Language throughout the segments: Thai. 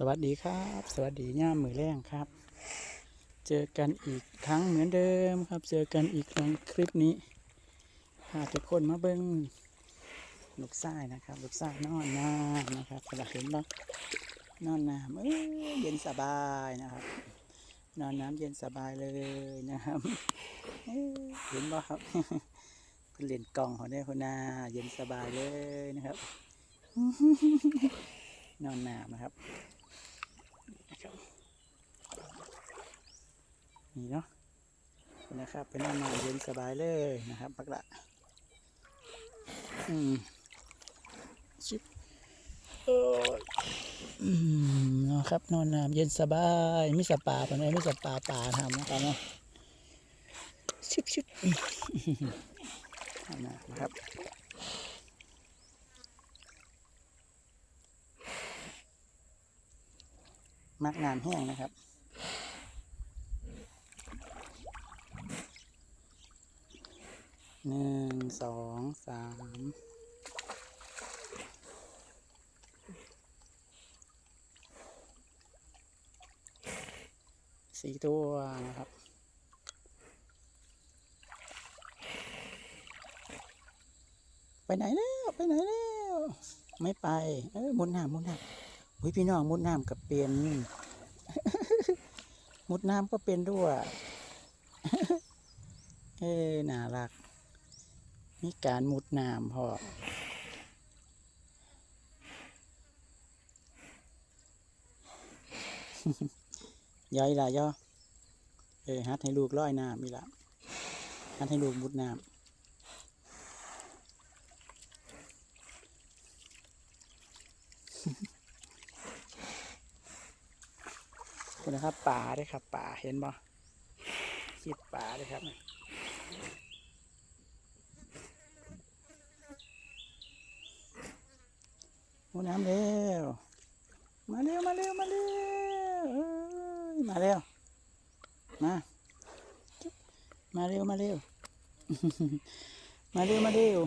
สวัสดีครับ สวัสดีย่ามมือแรงครับ เจอกันอีกครั้งเหมือนเดิมครับ เจอกันอีกครั้งคลิปนี้พาทุกคนมาเบิ้งลูกทรายนะครับ ลูกทรายนอนน้ำนะครับกระเห็นบ้างนอนน้ำเอ้ยเย็นสบายนะครับ นอนน้ำเย็นสบายเลยนะครับเห็นบ่ครับเพิ่นเล่นกล่องของได้คนนาเย็นสบายเลยนะครับ นอนน้ำนะครับนะครับนี่เนาะนะครับเป็นน้ำน้ำเย็นสบายเลยนะครับปักละอืมชิบโอ้ยอืมนะครับนอนน้ำเย็นสบายไม่สปาปนี่ยไม่สปาป่าทำนะครับเนาะชิบชิบนะครับ มักน้ำแห้งนะครับหนึ่งสองสามสี่ตัวนะครับไปไหนแล้ว ไปไหนแล้ว ไม่ไป เอ้ยมุดน้ำมุดน้ำ อุ้ยพี่น้องมุดน้ำกับเป็นมุดน้ำก็เป็นด้วยเอ้น่ารัก มีการมุดน้ำพอย้ายละย่อเออฮัดให้ลูกร้อยน้ำมีละฮัดให้ลูกมุดน้ำ คุณนะครับป่าด้วยครับป่าเห็นบ่คิดป่าด้วยครับโอ้น้ำเร็วมาเร็วมาเร็วมาเร็วมาเร็วมามาเร็วมาเร็วมาเร็วมาเร็ว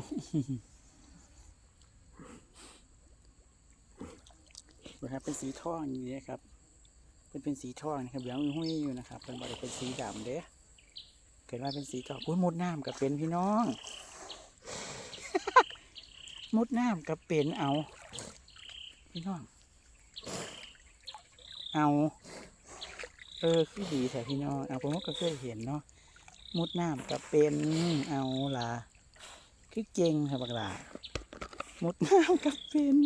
นะครับเป็นสีทองอย่างนี้ครับ เป็นเป็นสีทองนะครับเหลืองหุ้ยอยู่นะครับเป็นบริเป็นสีดำเด้เกิดว่าเป็นสีทองอุ้ยมุดน้ำกับเป็นพี่น้องมุดน้ำกับเป็นเอา พี่น้อง เอา เออคือดีแต่พี่น้องเอาผมก็เคยเห็นเนาะมุดน้ำกับเป็นเอาล่ะคือเก่งครับบักหล่ะมุดน้ำกับเป็น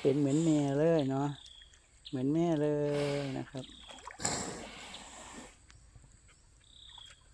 เป็นเหมือนแม่เลยเนาะเหมือนแม่เลยนะครับ